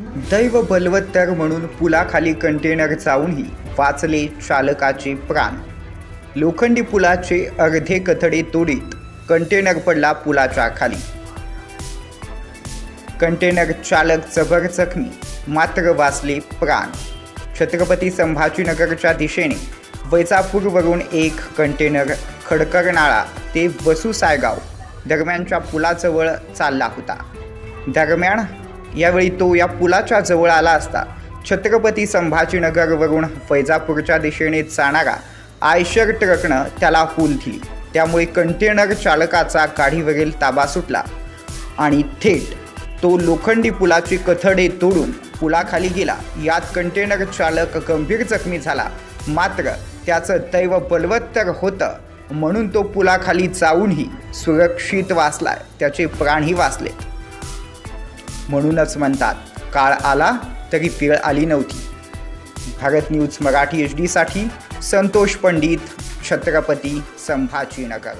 दैव बलवत्तर म्हणून पुलाखाली कंटेनर जाऊनही वाचले चालकाचे प्राण. लोखंडी पुलाचे अर्धे कथडे तोडीत कंटेनर पडला पुलाच्या खाली. कंटेनर चालक जबर जखमी मात्र वाचले प्राण. छत्रपती संभाजीनगरच्या दिशेने वैजापूरवरून एक कंटेनर खडकरनाळा ते वसू सायगाव दरम्यानच्या पुलाजवळ चालला होता. दरम्यान यावेळी तो या पुलाच्या जवळ आला असता. छत्रपती संभाजीनगरवरून फैजापूरच्या दिशेने जाणारा आयशर ट्रकनं त्याला हूल दिली. त्यामुळे कंटेनर चालकाचा गाडीवरील ताबा सुटला. आणि थेट तो लोखंडी पुलाची कथडे तोडून पुलाखाली गेला. यात कंटेनर चालक गंभीर जखमी झाला. मात्र त्याचं दैव बलवत्तर होतं म्हणून तो पुलाखाली जाऊनही सुरक्षित वाचलाय. त्याचे प्राणही वाचले. म्हणूनच म्हणतात काळ आला तरी पीळ आली नव्हती. भारत न्यूज मराठी एच डीसाठी संतोष पंडित छत्रपती संभाजीनगर.